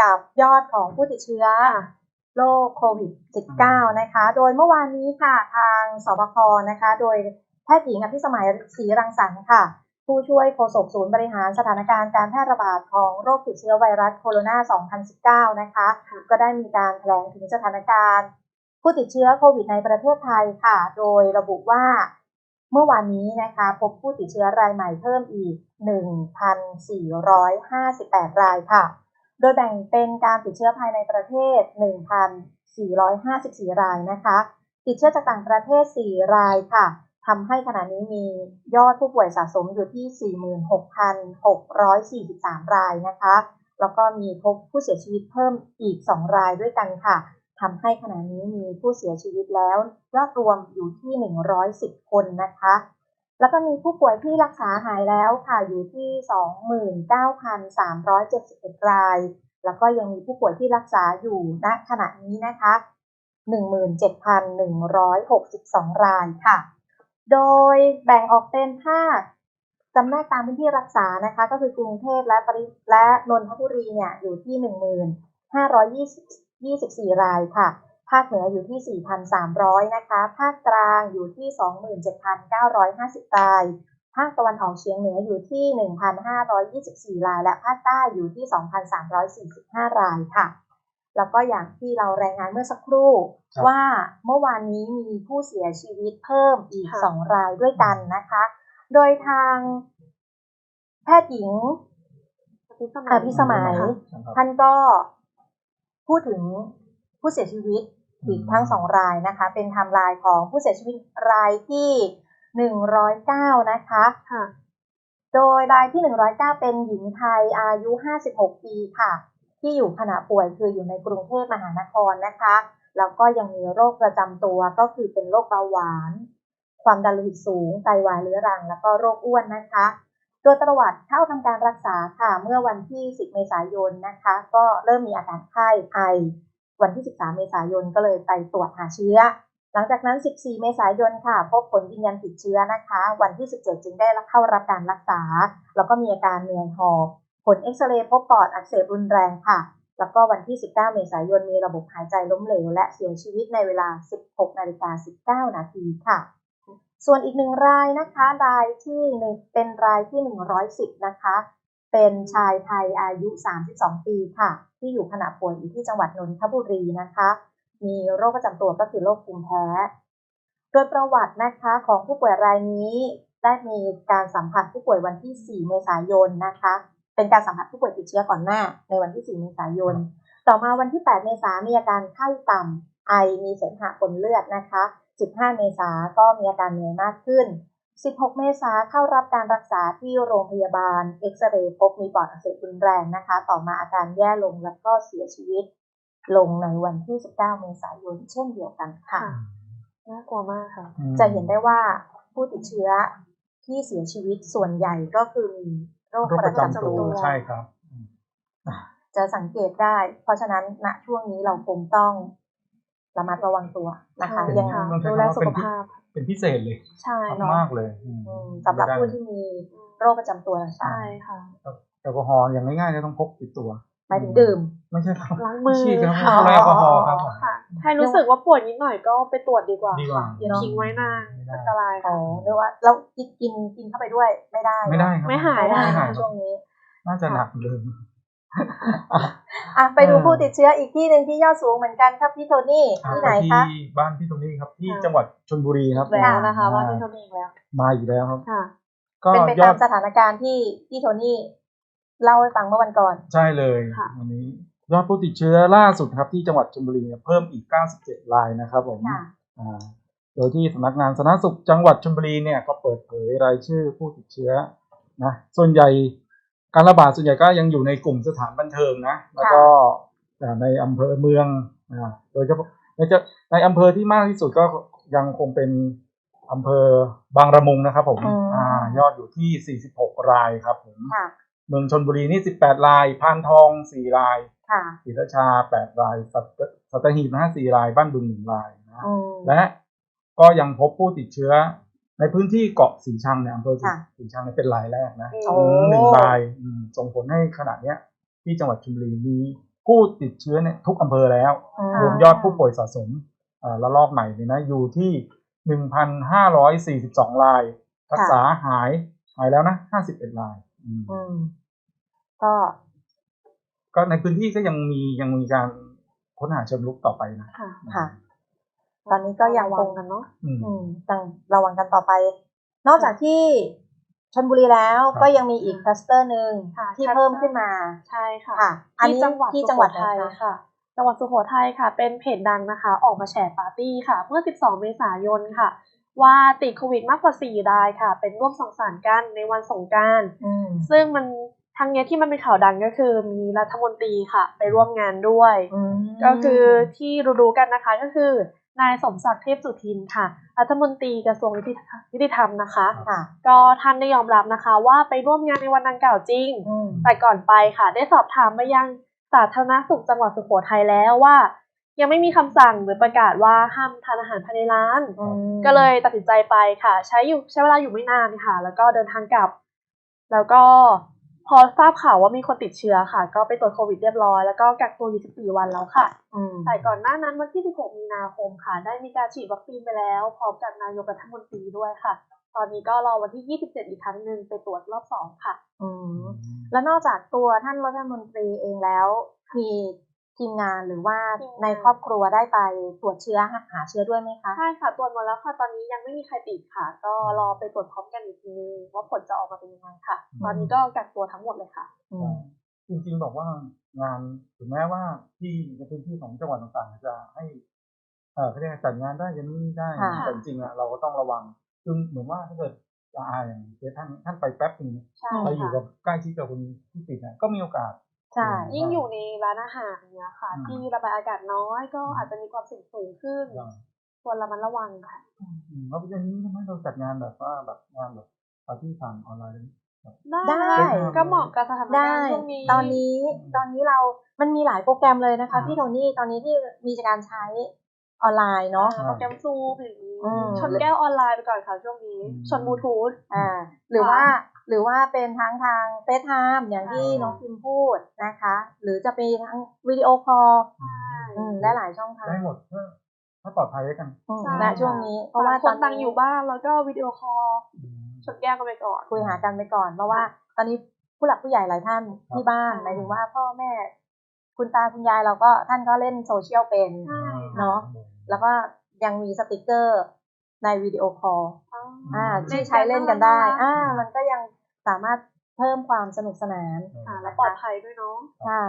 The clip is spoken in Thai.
กับยอดของผู้ติดเชื้อโรคโควิด -19 นะคะ โดยเมื่อวานนี้ค่ะทางสบคนะคะ โดยแพทย์หญิงอภิสมัยศรีรังสรรค์ค่ะ ผู้ช่วยโฆษกศูนย์บริหารสถานการณ์การแพร่ระบาดของโรคติดเชื้อไวรัสโคโรนา 2019 นะคะ ก็ได้มีการแถลงถึงสถานการณ์ ผู้ติดเชื้อโควิดในประเทศไทยค่ะ โดยระบุว่าเมื่อวานนี้นะคะพบผู้ติดเชื้อรายใหม่เพิ่มอีก 1,458 รายค่ะ โดยแบ่งเป็นการติดเชื้อภายในประเทศ 1,454 รายนะคะ ติดเชื้อจากต่างประเทศ 4 รายค่ะทำให้ขณะนี้มียอดผู้ป่วยสะสมอยู่ที่ 46,643 รายนะคะ แล้วก็มีพบผู้เสียชีวิตเพิ่มอีก 2 รายด้วยกันค่ะทำให้ขณะนี้มีผู้เสียชีวิตแล้ว ยอดรวมอยู่ที่ 110 คนนะคะ แล้วก็มีผู้ป่วยที่รักษาหายแล้วค่ะอยู่ที่ 29,371 ราย แล้วก็ยังมีผู้ป่วยที่รักษาอยู่ณขณะนี้นะคะ 17,162 รายค่ะ โดยแบ่งออกเป็นภาคจำแนกตามพื้นที่รักษานะคะ ก็คือกรุงเทพและปริและนนทบุรีเนี่ยอยู่ที่ 1524 รายค่ะ ภาคเหนืออยู่ที่ 4,300 นะคะ ภาคกลางอยู่ที่ 27,950 ราย ภาคตะวันออกเฉียงเหนืออยู่ที่ 1,524 ราย และภาคใต้อยู่ที่ 2,345 รายค่ะ แล้วก็อย่างที่เรารายงานเมื่อสักครู่ครับว่าเมื่อวานนี้มีผู้เสียชีวิตเพิ่มอีกค่ะ2รายด้วยกันนะคะ โดยทางแพทย์หญิงอภิสมัอยภิสมัยท่านก็พูดถึงผู้เสียชีวิต อีกทั้งสองรายนะคะ เป็นไทม์ไลน์ของผู้เสียชีวิตรายที่หนึ่งร้อยเก้านะคะค่ะโดยรายที่109เป็นหญิงไทยอายุ56ปีค่ะ ที่อยู่ขณะป่วยคืออยู่ในกรุงเทพมหานครนะคะ แล้วก็ยังมีโรคประจำตัวก็คือเป็นโรคเบาหวาน ความดันโลหิตสูงไตวายเรื้อรัง แล้วก็โรคอ้วนนะคะโดยประวัติเข้าทำการรักษาค่ะ เมื่อวันที่ 10 เมษายนนะคะ ก็เริ่มมีอาการไข้ไอ วันที่ 13 เมษายนก็เลยไปตรวจหาเชื้อ หลังจากนั้น 14 เมษายนค่ะ พบผลยืนยันติดเชื้อนะคะ วันที่ 17 จึงได้เข้ารับการรักษา แล้วก็มีอาการเหนื่อยหอบผลเอ็กซเรย์พบปอดอักเสบรุนแรงค่ะ แล้วก็วันที่ 19 เมษายนมีระบบหายใจล้มเหลว และเสียชีวิตในเวลา 16นาฬิกา19 นาทีค่ะ ส่วนอีกหนึ่งรายนะคะ รายที่เป็นรายที่ 110 นะคะ เป็นชายไทยอายุ 32 ปีค่ะ ที่อยู่ขณะป่วยอยู่ที่จังหวัดนนทบุรีนะคะ มีโรคประจำตัวก็คือโรคภูมิแพ้ โดยประวัตินะคะของผู้ป่วยรายนี้ได้มีการสัมผัสผู้ป่วยวันที่ 4 เมษายนนะคะ เป็นการสัมผัสผู้ป่วยติดเชื้อก่อนหน้า ในวันที่ 4 เมษายน ต่อมาวันที่ 8 เมษายนมีอาการไข้ต่ำไอมีเสมหะปนเลือดนะคะ 15 เมษายนก็มีอาการเหนื่อยมากขึ้น 16 เมษายนเข้ารับการรักษาที่โรงพยาบาล เอ็กซเรย์พบมีปอดอักเสบรุนแรงนะคะ ต่อมาอาการแย่ลงแล้วก็เสียชีวิต ลงในวันที่ 19 เมษายนเช่นเดียวกันค่ะค่ะน่ากลัวมากค่ะอืมจะเห็นได้ว่าผู้ติดเชื้อที่เสียชีวิตส่วนใหญ่ก็คือมีโรคโรคปประระจำจำตัตัววใช่ครับอืมจะสังเกตได้ เพราะฉะนั้นณช่วงนี้เราคงต้อง ระมัดระวังตัวนะคะใช่ยังค่ะต้องใช้ดูแลคำว่าสุเป็ขนพิภาพ เป็นพิเศษเลยใช่เนาะมากๆเลยอืมอืมสำหรับผู้ที่มีโรคประจำตัวใช่ค่ะแอลกอฮอล์อย่างง่ายๆจะต้องพกติดตัวหมายถึงดื่ม ไม่ใช่ครับล้างมือฉีดครับค่ะแอลกอฮอล์ครับค่ะถ้ารู้สึกว่าปวดนิดหน่อยก็ไปตรวจดีกว่าดีกว่าค่ะอย่าทิ้งไว้นานไม่ได้อันตรายอ๋อค่ะหรือว่าเรากินกินกินเข้าไปด้วยไม่ได้ ไม่ได้ครับไม่หายไม่ได้ไม่หายนะช่วงนี้ น่าจะหนักเลย อะไปดูเออผู้ติดเชื้ออีกที่หนึ่งที่ยอดสูงเหมือนกันครับพี่โทนี่ที่ไหนคะที่บ้านพี่ตรงนี้ครับที่ค่ะจังหวัดชลบุรีครับแล้วนะคะอ่ว่าที่เท่านี้อีกแล้วมาอีกแล้วครับค่ะก็เป็นไปยอตามดสถานการณ์ที่พี่โทนี่เล่าให้ฟังเมื่อวันก่อน ใช่เลยค่ะวันนี้ยอดผู้ติดเชื้อล่าสุดครับที่จังหวัดชลบุรีเนี่ยเพิ่มอีก 97 รายนะครับผมค่ะอ่าโดยที่สำนักงานสาธารณสุขจังหวัดชลบุรีเนี่ยก็เปิดเผยรายชื่อผู้ติดเชื้อนะส่วนใหญ่ การระบาดส่วนใหญ่ก็ยังอยู่ในกลุ่มสถานบันเทิงนะ แล้วก็อ่าในอำเภอเมืองอ่าโดยเฉพาะในจะในอำเภอที่มากที่สุดก็ยังคงเป็นอำเภอบางระมุงนะครับผมอืมอ่ายอดอยู่ที่ 46 รายครับผมค่ะเมืองชนบุรีนี่ 18 ราย พานทอง 4 รายค่ะศรีราชา 8 ราย สัตสัตหีบนะฮะ4ราย บ้านบึง1รายนะอืมและก็ยังพบผู้ติดเชื้อ ในพื้นที่เกาะสีชังเนี่ยอำเภอค่ะสีชังเนี่ยเป็นรายแรกนะโอ้อืมหนึ่งรายอืมส่งผลให้ขณะเนี้ย ที่จังหวัดชลบุรีมีผู้ติดเชื้อเนี่ยทุกอำเภอแล้วอืมรวมยอดผู้ป่วยสะสมเอ่อระลอกใหม่เนี่ยนะอยู่ที่1,542รายรักษาหายหายแล้วนะ51รายอืมอืมก็ก็ในพื้นที่ก็ยังมียังมีการค้นหาเชิงลุกต่อไปนะค่ะค่ะ ตอนนี้ก็ยังระควังงกันเนาะอืมอืมต้องระวังกันต่อไป นอกจากที่ชนบุรีแล้วครับก็ยังมีอีกคลัสเตอร์หนึ่งค่ะที่ cluster เพิ่มขึ้นมา ใช่ค่ะค่ะอันที่นี้จังหวัดที่จังหวัดสุโขทัยไหนคะค่ะจังหวัดสุโขทัยค่ะ เป็นเพจดังนะคะ ออกมาแฉปาร์ตี้ค่ะ เมื่อ 12 เมษายนค่ะ ว่าติดโควิดมากกว่า 4 รายค่ะ เป็นร่วมสังสรรค์กันในวันสงกรารอืมซึ่งมันทั้งเนี้ยที่มันเป็นข่าวดังก็คือมีรัฐมนตรีค่ะ ไปร่วมงานด้วยอืมก็คือที่รู้ๆกันนะคะก็คือ นายสมศักดิ์เทพสุทินค่ะ รัฐมนตรีกระทรวงยุติยุติธรรมนะคะค่ะก็ท่านได้ยอมรับนะคะว่าไปร่วมงานในวันดังกล่าวจริงอืมแต่ก่อนไปค่ะ ได้สอบถามไปยังสาธารณสุขจังหวัดสุโขทัยแล้วว่า ยังไม่มีคำสั่งหรือประกาศว่าห้ามทานอาหารภายในร้านอืมก็เลยตัดสินใจไปค่ะ ใช้อยู่ใช้เวลาอยู่ไม่นานค่ะ แล้วก็เดินทางกลับ แล้วก็ พอทราบข่าวว่ามีคนติดเชื้อค่ะ ก็ไปตรวจโควิดเรียบร้อย แล้วก็กักตัวอยู่ 14 วันแล้วค่ะอืมแต่ก่อนหน้านั้นวันที่ 16 มีนาคมค่ะ ได้มีการฉีดวัคซีนไปแล้ว พร้อมกับนายกรัฐมนตรีด้วยค่ะ ตอนนี้ก็รอวันที่ 27 อีกครั้งหนึ่งไปตรวจรอบสองค่ะ อืม แล้วนอกจากตัวท่านรัฐมนตรีเองแล้ว มี ทีมงานหรือว่าทีมงานในครอบครัวได้ไปตรวจเชื้อหาหาเชื้อด้วยไหมคะ ใช่ค่ะตรวจหมดแล้วค่ะตอนนี้ยังไม่มีใครติดค่ะ ก็รอไปตรวจพร้อมกันอีกทีนึงว่าผลจะออกมาเป็นยังไงค่ะ ตอนนี้ก็กักตัวทั้งหมดเลยค่ะอืมจริงๆบอกว่างานถึงแม้ว่าที่ในพื้นที่ของจังหวัดต่างๆ จะให้เออเขาเรียกอะไรจัดงานได้อยังนี้ได้ค่ะแต่จริงๆอะเราก็ต้องระวังคือเหมือนว่าถ้าเกิดอาอาอย่างเจ๊ท่านท่านไปแป๊บหนึงใช่ไปอยู่ค่ะกับใกล้ชิดกับคนที่ติดเนี่ยก็มีโอกาส ใช่ยิ่งอยู่ในร้านอาหารเนี้ยค่ะอืมที่ระบายอากาศน้อยก็อาจจะมีความเสี่ยงสูงขึ้นอย่างควรระมัดระวังค่ะอืมแล้วอย่างนี้ทำไมเราจัดงานแบบว่าแบบงานแบบปาร์ตี้ผ่านออนไลน์ได้ไหมได้ได้ก็เหมาะกับสถานได้การณ์ช่วงนี้ตอนนี้ตอนนี้เรา มันมีหลายโปรแกรมเลยนะคะอ่าพี่โทนี่ตอนนี้ที่มีการใช้ออนไลน์เนาะโปรแกรมซูมอย่างนี้อืมชนแก้วออนไลน์ไปก่อนค่ะช่วงนี้อืมชนบลูทูธอ่าหรือว่า หรือว่าเป็นทั้งทางเฟซไทม์อย่างที่อ่าน้องพิมพูดนะคะ หรือจะเป็นทั้งวิดีโอคอลอืมได้หลายช่องทางได้หมดเพื่อถ้าปลอดภัยแล้วกันอืมใช่ณช่วงนี้ เพเพราะราะว่าว่าตคอนนต่างนี้อยู่บ้านแล้วก็วิดีโอคอลชนแก้วกันไปก่อน คุยหากันไปก่อน เพราะว่า ตอนนี้ผู้หลักผู้ใหญ่หลายท่านครับที่บ้านใช่หมายถึงว่าพ่อแม่ คุณตาคุณยายเราก็ท่านก็เล่นโซเชียลเป็นใช่เนาะแล้วก็ยังมีสติกเกอร์ ในวิดีโอคอลอ๋ออ่าอืมที่ใช้เล่นกันได้เล่นกันได้ อ่า มันก็ยังสามารถเพิ่มความสนุกสนานอ่าและปลอดภัยด้วยเนาะใช่